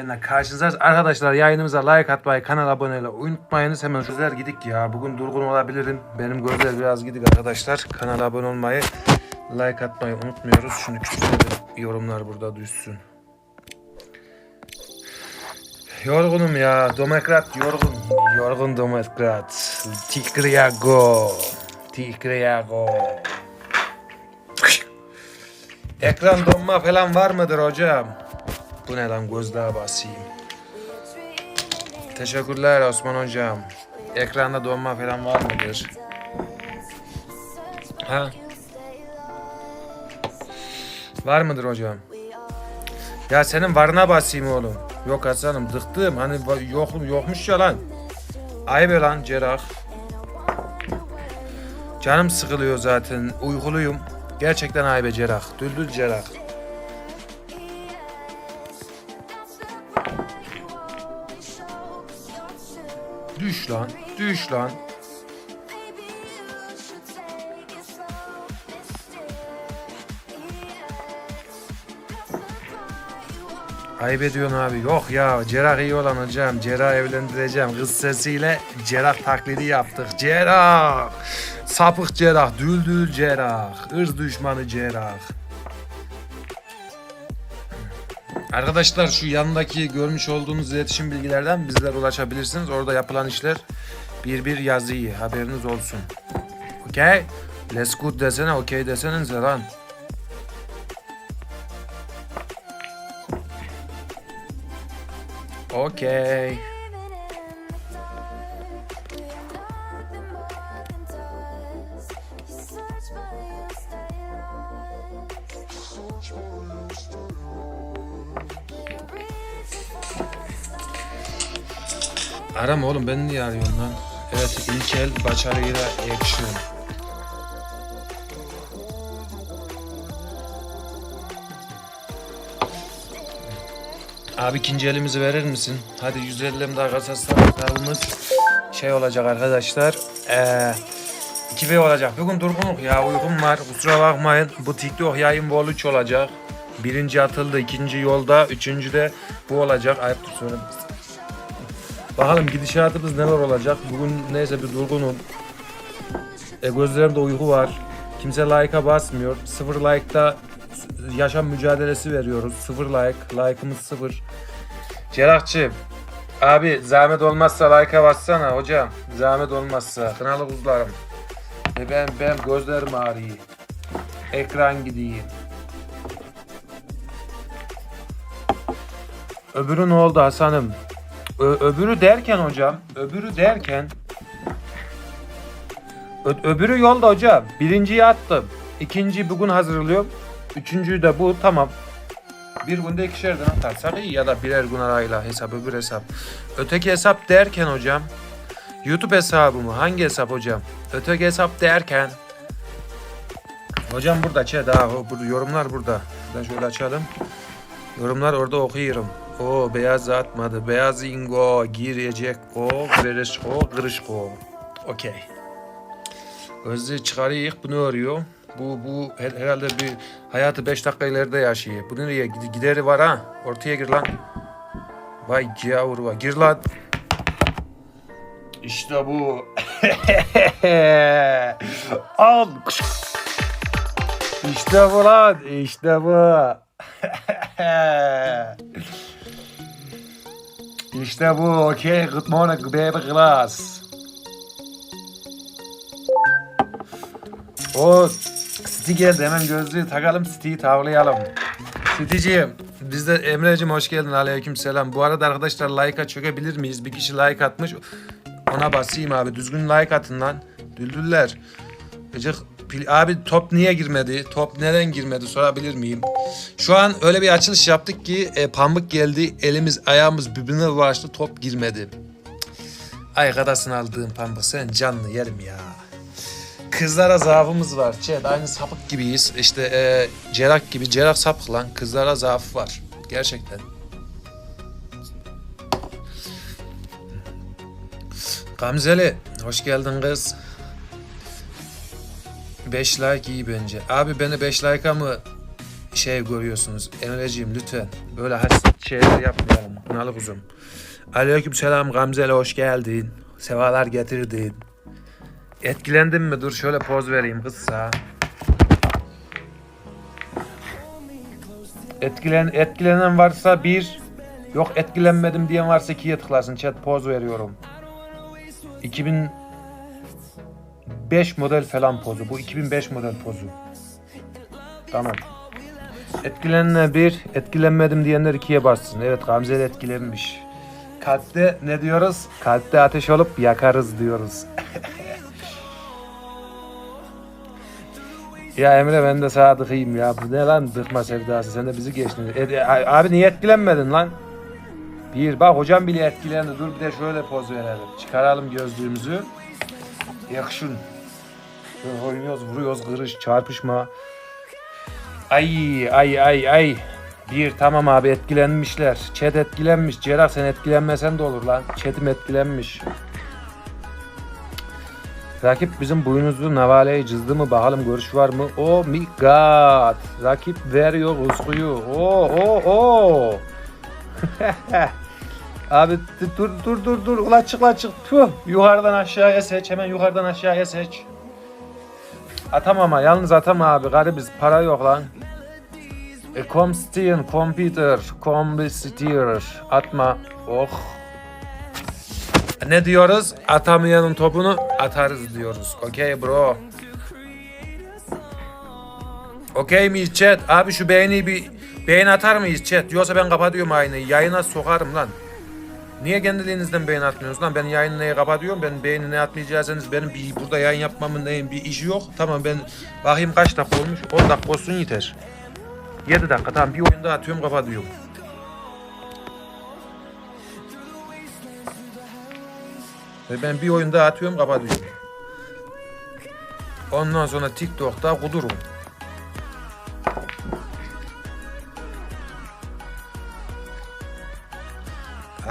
yayınla karşınızdayız. Arkadaşlar yayınımıza like atmayı, kanala abone olmayı unutmayınız. Hemen gözler gidik ya. Bugün durgun olabilirim. Benim gözler biraz gidik arkadaşlar. Kanala abone olmayı, like atmayı unutmuyoruz. Şimdi küçük yorumlar burada düşsün. Yorgunum ya. Demokrat yorgun. Yorgun demokrat. Tikriyago. Tikriyago. Ekran donma falan var mıdır hocam? Bu ne lan gözdağı basayım. Teşekkürler Osman hocam. Ekranda donma falan var mıdır? Ha? Var mıdır hocam? Ya senin varına basayım oğlum. Yok Hasan'ım dıktım. Hani yok, yokmuş ya lan. Ay be lan cerrah. Canım sıkılıyor zaten. Uykuluyum. Gerçekten ay be cerrah. Düldül cerrah. Düş lan. Düş lan. Ayıp ediyorsun abi. Yok ya cerrah iyi olan hocam. Cerrah evlendireceğim. Kız sesiyle cerrah taklidi yaptık. Cerrah. Sapık cerrah. Düldül cerrah. Irz düşmanı cerrah. Arkadaşlar şu yanındaki görmüş olduğunuz iletişim bilgilerden bizlere ulaşabilirsiniz. Orada yapılan işler bir bir yazıyı. Haberiniz olsun. Okey. Let's good desene. Okey desenize lan. Okey. Arama oğlum ben niye arıyorum lan? Evet İlkel başarıyla action. Abi ikinci elimizi verir misin? Hadi 150 em daha kasaslarımız şey olacak arkadaşlar. Ee, 2 olacak. Bugün durgunluk ya uykum var. Kusura bakmayın. Bu TikTok yayın vol 3 olacak. Birinci atıldı, ikinci yolda, üçüncü de bu olacak. Ayıptır söylemesi. Bakalım gidişatımız neler olacak. Bugün neyse bir durgunum. E, gözlerimde uyku var. Kimse like'a basmıyor. Sıfır like'da yaşam mücadelesi veriyoruz. Sıfır like. Like'ımız sıfır. Cerrahçı. Abi zahmet olmazsa like'a bassana hocam. Zahmet olmazsa. Kınalı kuzlarım. E ben, ben gözlerim ağrıyor. Ekran gideyim. Öbürü ne oldu Hasan'ım? Ö- öbürü derken hocam, öbürü derken Ö- öbürü yolda hocam. Birinciyi attım. İkinciyi bugün hazırlıyorum. Üçüncüyü de bu tamam. Bir günde ikişerden atarsak iyi ya da birer gün arayla hesap öbür hesap. Öteki hesap derken hocam YouTube hesabı mı? Hangi hesap hocam? Öteki hesap derken Hocam burada chat ha, o- bu yorumlar burada. Ben şöyle açalım. Yorumlar orada okuyorum. O beyaz atmadı. Beyaz ingo girecek o veriş o kırış o. Okey. Gözlüğü çıkarıyor bunu arıyor. Bu bu her- herhalde bir hayatı 5 dakika ileride yaşıyor. Bu nereye Gid- gideri var ha? Ortaya gir lan. Vay gavur. Gir lan. İşte bu. Al. İşte bu lan. İşte bu. işte bu. Okay. Good morning baby class. O City geldi. Hemen gözlüğü takalım. City'yi tavlayalım. City'ciğim. Biz de Emre'cim hoş geldin. Aleyküm selam. Bu arada arkadaşlar like'a çökebilir miyiz? Bir kişi like atmış. Ona basayım abi. Düzgün like atın lan. Düldüller. Gıcık Abi top niye girmedi? Top neden girmedi sorabilir miyim? Şu an öyle bir açılış yaptık ki e, pamuk geldi. Elimiz ayağımız birbirine ulaştı. Top girmedi. Ay kadasını aldığım pamuk. Sen canlı yerim ya. Kızlara zaafımız var. Chat aynı sapık gibiyiz. İşte e, cerrah gibi. Cerrah sapık lan. Kızlara zaafı var. Gerçekten. Gamzeli. Hoş geldin kız. 5 like iyi bence. Abi beni 5 like'a mı şey görüyorsunuz? Emreciğim lütfen. Böyle hadi şeyler yapmayalım. Kınalı kuzum. Aleyküm selam Gamze'le hoş geldin. Sevalar getirdin. Etkilendin mi? Dur şöyle poz vereyim kızsa. Etkilen, etkilenen varsa bir, yok etkilenmedim diyen varsa ikiye tıklasın. Chat poz veriyorum. 2005 model falan pozu. Bu 2005 model pozu. Tamam. Etkilenenler bir, etkilenmedim diyenler ikiye bassın. Evet Gamze de etkilenmiş. Kalpte ne diyoruz? Kalpte ateş olup yakarız diyoruz. ya Emre ben de sadıkıyım ya. Bu ne lan dıkma sevdası? Sen de bizi geçtin. E, abi niye etkilenmedin lan? Bir bak hocam bile etkilendi. Dur bir de şöyle poz verelim. Çıkaralım gözlüğümüzü. Yakışın. Böyle oynuyoruz, vuruyoruz, kırış, çarpışma. Ay ay ay ay. Bir tamam abi etkilenmişler. Chat etkilenmiş. Cerrah sen etkilenmesen de olur lan. Chat'im etkilenmiş. Rakip bizim boynuzlu navaleyi cızdı mı bakalım görüş var mı? Oh my god. Rakip veriyor uskuyu. Oh oh oh. Abi dur dur dur dur. Ula çık la çık. Tüh. Yukarıdan aşağıya seç. Hemen yukarıdan aşağıya seç. Atam ama yalnız atam abi garibiz para yok lan. E, Comstein, computer, computer atma. Oh. Ne diyoruz? Atamayanın topunu atarız diyoruz. Okey bro. Okey miyiz chat? Abi şu beğeni bir beğen atar mıyız chat? Yoksa ben kapatıyorum aynayı. Yayına sokarım lan. Niye kendiliğinizden beğen atmıyorsunuz lan? Ben yayını neye kapatıyorum? Ben beğeni ne atmayacaksanız benim bir burada yayın yapmamın neyin bir işi yok. Tamam ben bakayım kaç dakika olmuş? 10 dakika olsun yeter. 7 dakika tamam bir oyun daha atıyorum kapatıyorum. Ve ben bir oyun daha atıyorum kapatıyorum. Ondan sonra TikTok'ta kudurum.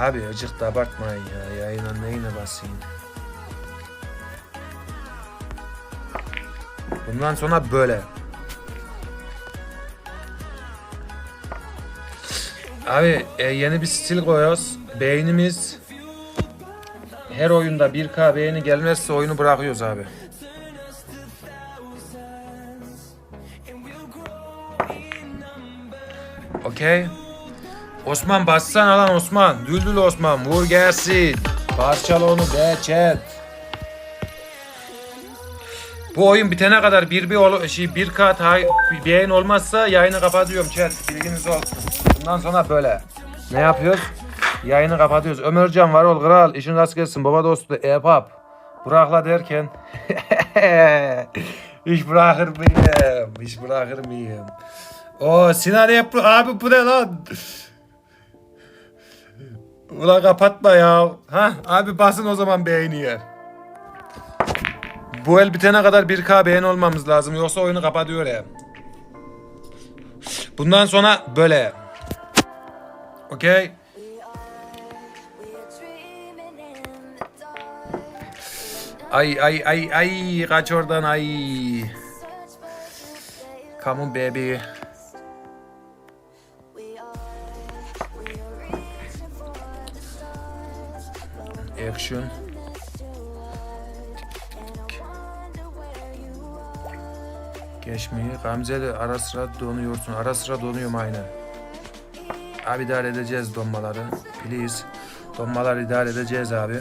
Abi acık da abartmayın ya. Yayına neyine basayım. Bundan sonra böyle. Abi e, yeni bir stil koyuyoruz. Beynimiz her oyunda 1K beğeni gelmezse oyunu bırakıyoruz abi. Okey. Osman bassana lan Osman. Düldül Osman vur gelsin. Parçala onu be chat. Bu oyun bitene kadar bir bir ol şey bir kat beğen olmazsa yayını kapatıyorum chat. Bilginiz olsun. Bundan sonra böyle. Ne yapıyoruz? Yayını kapatıyoruz. Ömercan var ol kral. İşin rast gelsin. Baba dostu epap. Bırakla derken. İş bırakır mıyım? İş bırakır mıyım? O Sinan yap abi bu ne lan? Ulan kapatma ya. Ha abi basın o zaman beğeniye. Bu el bitene kadar 1K beğen olmamız lazım. Yoksa oyunu kapatıyor ya. Bundan sonra böyle. Okey. Ay ay ay ay kaç oradan ay. Come on baby. Action. Geçmeyi. Gamze'li ara sıra donuyorsun. Ara sıra donuyorum aynen. Abi idare edeceğiz donmaları. Please. Donmalar idare edeceğiz abi.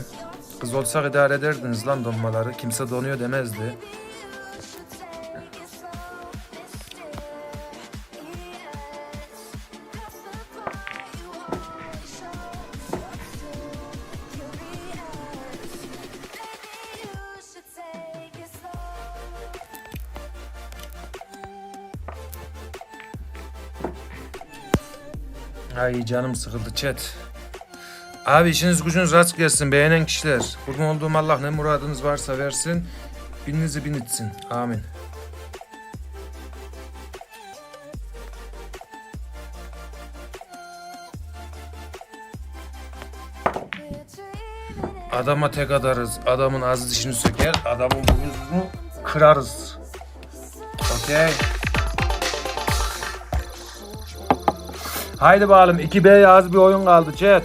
Kız olsak idare ederdiniz lan donmaları. Kimse donuyor demezdi. Ay canım sıkıldı chat. Abi işiniz gücünüz rast gelsin beğenen kişiler. Kurban olduğum Allah ne muradınız varsa versin. Bininizi bin etsin. Amin. Adama tek atarız. Adamın az dişini söker. Adamın boynuzunu kırarız. Okey. Haydi bakalım 2B yaz bir oyun kaldı chat.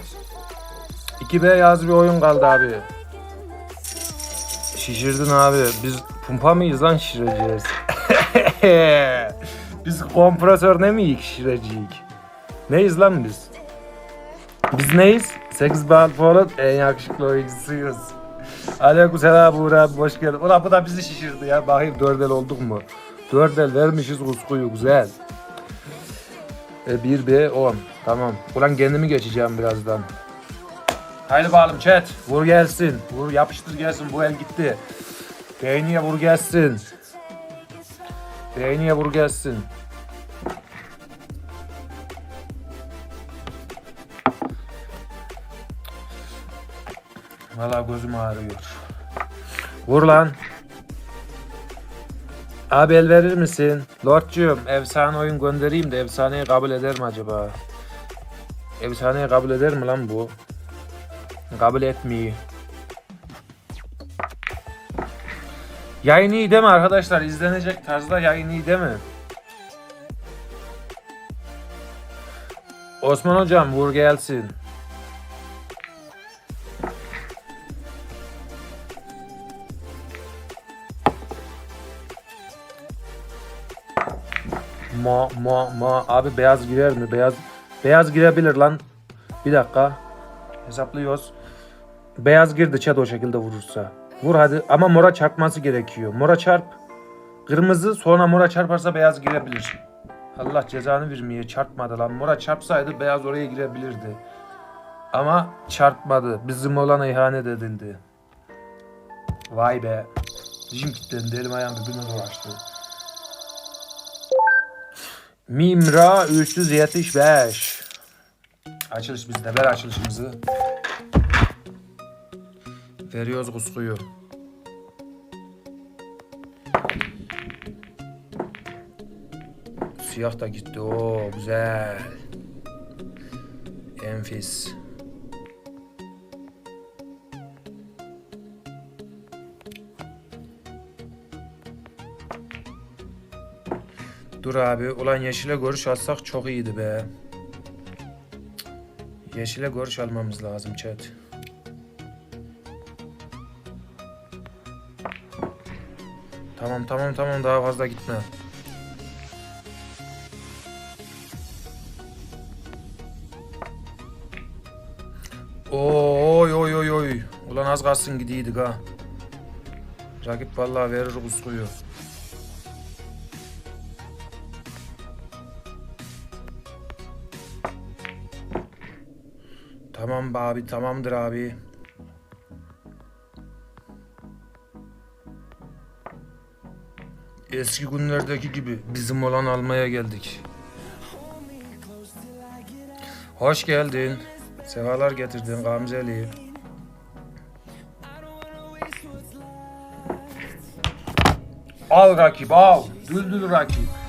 2B yaz bir oyun kaldı abi. Şişirdin abi. Biz pumpa mıyız lan şişireceğiz? biz kompresör ne miyiz şişireceğiz? Neyiz lan biz? Biz neyiz? 8 bal falan en yakışıklı oyuncusuyuz. Aleykümselam Uğur abi hoş geldin. Ulan bu da bizi şişirdi ya. Bakayım dördel olduk mu? Dördel vermişiz kuskuyu güzel. E, 1B 10. Tamam. Ulan kendimi geçeceğim birazdan. Haydi bakalım chat. Vur gelsin. Vur yapıştır gelsin. Bu el gitti. Beğeniye vur gelsin. Beğeniye vur gelsin. Valla gözüm ağrıyor. Vur lan. Abi el verir misin? Lordcuğum efsane oyun göndereyim de efsaneyi kabul eder mi acaba? Efsaneyi kabul eder mi lan bu? Kabul etmiyor. Yayın iyi değil mi arkadaşlar? İzlenecek tarzda yayın iyi değil mi? Osman hocam vur gelsin. Ma ma ma abi beyaz girer mi? Beyaz beyaz girebilir lan. Bir dakika. Hesaplıyoruz. Beyaz girdi çat o şekilde vurursa. Vur hadi ama mora çarpması gerekiyor. Mora çarp. Kırmızı sonra mora çarparsa beyaz girebilir. Allah cezanı vermeye çarpmadı lan. Mora çarpsaydı beyaz oraya girebilirdi. Ama çarpmadı. Bizim olana ihanet edildi. Vay be. Dişim kilitlendi. Elim ayağım birbirine dolaştı. Mimra 375. Açılış bizde. Ver açılışımızı. Veriyoruz kuskuyu. Siyah da gitti. Oo güzel. Enfis. Dur abi. Ulan yeşile görüş alsak çok iyiydi be. Yeşile görüş almamız lazım chat. Tamam tamam tamam daha fazla gitme. Oy oy oy oy. Ulan az kalsın gidiydik ha. Rakip vallahi verir kuskuyu. Tamam abi tamamdır abi. Eski günlerdeki gibi bizim olan almaya geldik. Hoş geldin. Sevalar getirdin Gamzeli. Al rakip al. Düldül rakip.